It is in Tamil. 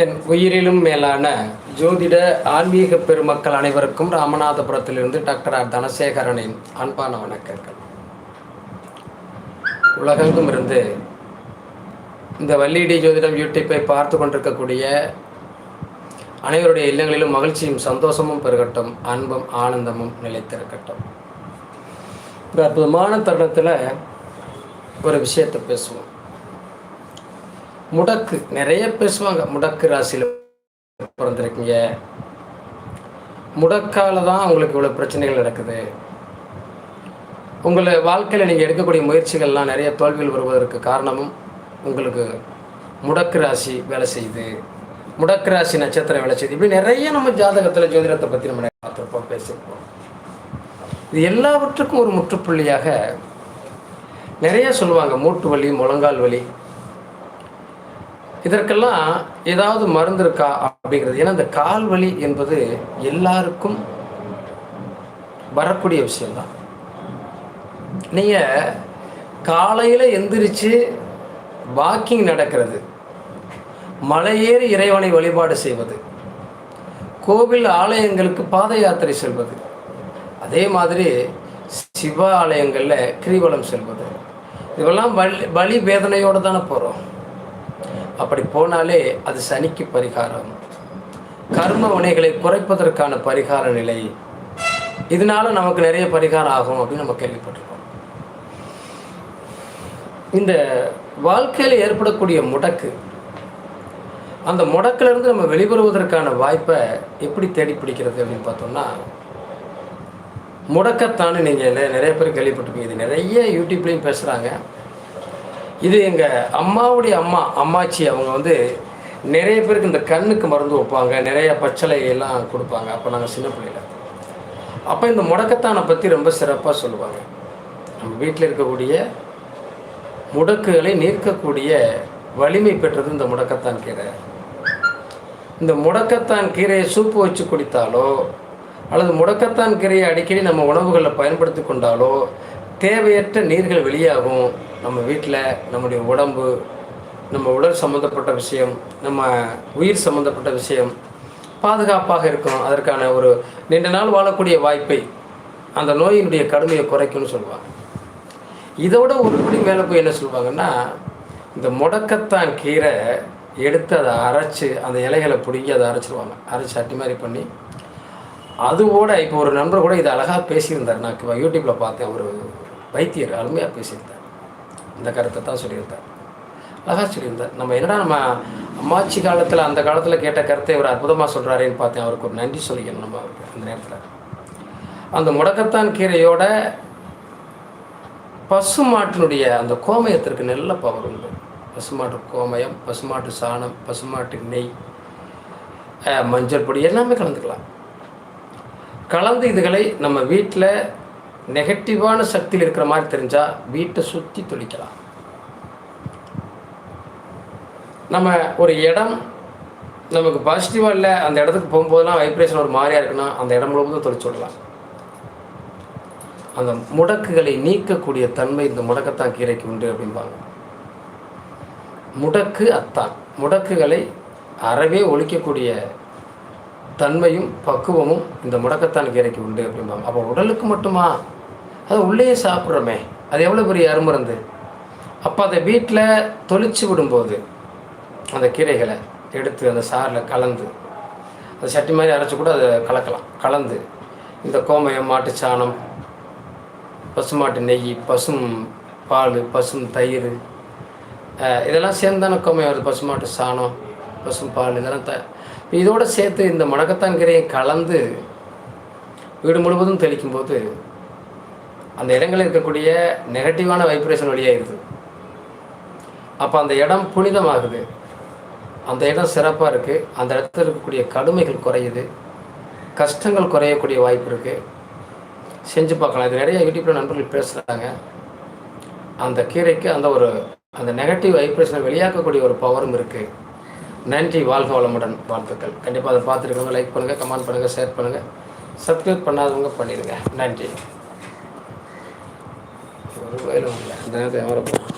என் உயிரிலும் மேலான ஜோதிட ஆன்மீக பெருமக்கள் அனைவருக்கும் ராமநாதபுரத்திலிருந்து டாக்டர் ஆர். தனசேகரனின் அன்பான வணக்கங்கள். உலகெங்கும் இருந்து இந்த வள்ளிடி ஜோதிடம் யூடியூப்பை பார்த்து கொண்டிருக்கக்கூடிய அனைவருடைய இல்லங்களிலும் மகிழ்ச்சியும் சந்தோஷமும் பெருகட்டும் அன்பும் ஆனந்தமும் நிலைத்திருக்கட்டும். இந்த அற்புதமான தருணத்தில் ஒரு விஷயத்தை பேசுவோம். முடக்கு. நிறைய பேசுவாங்க. முடக்கு ராசியில் பிறந்திருக்கீங்க. முடக்கால தான் உங்களுக்கு இவ்வளோ பிரச்சனைகள் நடக்குது. உங்களை வாழ்க்கையில் நீங்கள் எடுக்கக்கூடிய முயற்சிகள்லாம் நிறைய தோல்வியில் வருவதற்கு காரணமும் உங்களுக்கு முடக்கு ராசி வேலை செய்யுது. முடக்கு ராசி நட்சத்திரம் வேலை செய்யுது. இப்படி நிறைய நம்ம ஜாதகத்தில் ஜோதிடத்தை பற்றி நம்ம பார்த்துருப்போம் பேசியிருப்போம். இது எல்லாவற்றுக்கும் ஒரு முற்றுப்புள்ளியாக நிறைய சொல்லுவாங்க. மூட்டு வலி முழங்கால் வலி இதற்கெல்லாம் ஏதாவது மருந்து இருக்கா அப்படிங்கிறது. ஏன்னா இந்த கால் வலி என்பது எல்லாருக்கும் வரக்கூடிய விஷயம்தான். நீங்கள் காலையில் எந்திரிச்சு வாக்கிங் நடக்கிறது மலையேறி இறைவனை வழிபாடு செய்வது கோவில் ஆலயங்களுக்கு பாத யாத்திரை செல்வது அதே மாதிரி சிவ ஆலயங்களில் கிரிவலம் செல்வது இதெல்லாம் வலி வலி வேதனையோடு தானே போகிறோம் அப்படி போனாலே அது சனிக்கு பரிகாரம். கர்ம வினைகளை குறைப்பதற்கான பரிகார நிலை. இதனால நமக்கு நிறைய பரிகாரம் ஆகும் அப்படின்னு நம்ம கேள்விப்பட்டிருக்கோம். இந்த வாழ்க்கையில் ஏற்படக்கூடிய முடக்கு அந்த முடக்கிலிருந்து நம்ம வெளிவருவதற்கான வாய்ப்பை எப்படி தேடி பிடிக்கிறது அப்படின்னு பார்த்தோம்னா முடக்கத்தானே நீங்கள் நிறைய பேர் கேள்விப்பட்டிருப்பீங்க. இது நிறைய யூடியூப்லேயும் பேசுகிறாங்க இது எங்கள் அம்மாவுடைய அம்மா அம்மாச்சி அவங்க வந்து நிறைய பேருக்கு இந்த கண்ணுக்கு மருந்து வைப்பாங்க நிறைய பச்சளையெல்லாம் கொடுப்பாங்க. அப்போ நாங்கள் சின்ன பிள்ளைல அப்போ இந்த முடக்கத்தானை பற்றி ரொம்ப சிறப்பாக சொல்லுவாங்க. நம்ம வீட்டில் இருக்கக்கூடிய முடக்குகளை நீர்க்கக்கூடிய வலிமை பெற்றது இந்த முடக்கத்தான் கீரை. இந்த முடக்கத்தான் கீரையை சூப்பு வச்சு குடித்தாலோ அல்லது முடக்கத்தான் கீரையை அடிக்கடி நம்ம உணவுகளில் பயன்படுத்தி கொண்டாலோ தேவையற்ற நீர்கள் வெளியாகும். நம்ம வீட்டில் நம்முடைய உடம்பு நம்ம உடல் சம்மந்தப்பட்ட விஷயம் நம்ம உயிர் சம்மந்தப்பட்ட விஷயம் பாதுகாப்பாக இருக்கும். அதற்கான ஒரு நீண்ட நாள் வாழக்கூடிய வாய்ப்பை அந்த நோயினுடைய கடுமையை குறைக்கும்னு சொல்லுவாங்க. இதோட ஒருபடி மேலே போய் என்ன சொல்லுவாங்கன்னா இந்த முடக்கத்தான் கீரை எடுத்து அதை அரைச்சி அந்த இலைகளை பிடுங்கி அதை அரைச்சிருவாங்க. அரைச்சி அட்டி மாதிரி பண்ணி. அதுவோட இப்போ ஒரு நண்பர் கூட இதை அழகாக பேசியிருந்தார். நான் இப்போ யூடியூப்பில் பார்த்தேன். ஒரு வைத்தியர் அருமையாக பேசியிருந்தார். இந்த கருத்தை தான் சொல்லியிருந்தார். அழகாக சொல்லியிருந்தார். நம்ம என்னடா நம்ம அம்மாச்சி காலத்தில் அந்த காலத்தில் கேட்ட கருத்தை இவர் அற்புதமாக சொல்கிறாரேன்னு பார்த்தேன். அவருக்கு ஒரு நன்றி சொல்லிக்கணும் நம்ம அவருக்கு அந்த நேரத்தில். அந்த முடக்கத்தான் கீரையோட பசுமாட்டினுடைய அந்த கோமயத்திற்கு நல்ல பவர் உண்டு. பசுமாட்டு கோமயம் பசுமாட்டு சாணம் பசுமாட்டு நெய் மஞ்சள் பொடி எல்லாமே கலந்துக்கலாம். கலந்து இதுகளை நம்ம வீட்டில் நெகட்டிவான சக்தியில் இருக்கிற மாதிரி தெரிஞ்சால் வீட்டை சுற்றி துளிக்கலாம். நம்ம ஒரு இடம் நமக்கு பாசிட்டிவாக இல்லை அந்த இடத்துக்கு போகும்போதெல்லாம் வைப்ரேஷன் ஒரு மாதிரியாக இருக்குன்னா அந்த இடம் முழுவதும் தொழிச்சு விடலாம். அந்த முடக்குகளை நீக்கக்கூடிய தன்மை இந்த முடக்கத்தான் கீரைக்கு உண்டு அப்படிம்பாங்க. முடக்கு அத்தான். முடக்குகளை அறவே ஒழிக்கக்கூடிய தன்மையும் பக்குவமும் இந்த முடக்கத்தான் கீரைக்கு உண்டு அப்படிம்பாங்க. அப்போ உடலுக்கு மட்டுமா? அது உள்ளேயே சாப்பிட்றோமே. அது எவ்வளோ பெரிய அருமருந்து? அப்போ அதை வீட்டில் தொளிச்சு விடும்போது அந்த கீரைகளை எடுத்து அந்த சாரில் கலந்து அந்த சட்டி மாதிரி அரைச்சி கூட அதை கலக்கலாம். கலந்து இந்த கோமயம் மாட்டு சாணம் பசுமாட்டு நெய் பசும் பால் பசும் தயிர் இதெல்லாம் சேர்ந்தான கோமயம் வருது. பசுமாட்டு சாணம் பசும் பால் இதெல்லாம் த இதோடு சேர்த்து இந்த முடக்கத்தான் கீரையை கலந்து வீடு முழுவதும் தெளிக்கும் போது அந்த இடங்களில் இருக்கக்கூடிய நெகட்டிவான வைப்ரேஷன் வழியாகிடுது அப்போ அந்த இடம் புனிதமாகுது. அந்த இடம் சிறப்பாக இருக்குது அந்த இடத்துல இருக்கக்கூடிய கடுமைகள் குறையுது. கஷ்டங்கள் குறையக்கூடிய வாய்ப்பு இருக்குது செஞ்சு பார்க்கலாம். இது நிறைய யூடியூப்பில் நண்பர்கள் பேசுகிறாங்க அந்த கீரைக்கு அந்த ஒரு அந்த நெகட்டிவ் வைப்ரேஷனை வெளியாக்கக்கூடிய ஒரு பவரும் இருக்குது நன்றி வாழ்க வளமுடன் வாழ்த்துக்கள். கண்டிப்பாக அதை பார்த்துருக்கவங்க லைக் பண்ணுங்கள் கமெண்ட் பண்ணுங்கள் ஷேர் பண்ணுங்கள் சப்ஸ்கிரைப் பண்ணாதவங்க பண்ணிடுங்க. நன்றி. ஒரு வேலும் இல்லை. அந்த நேரத்தை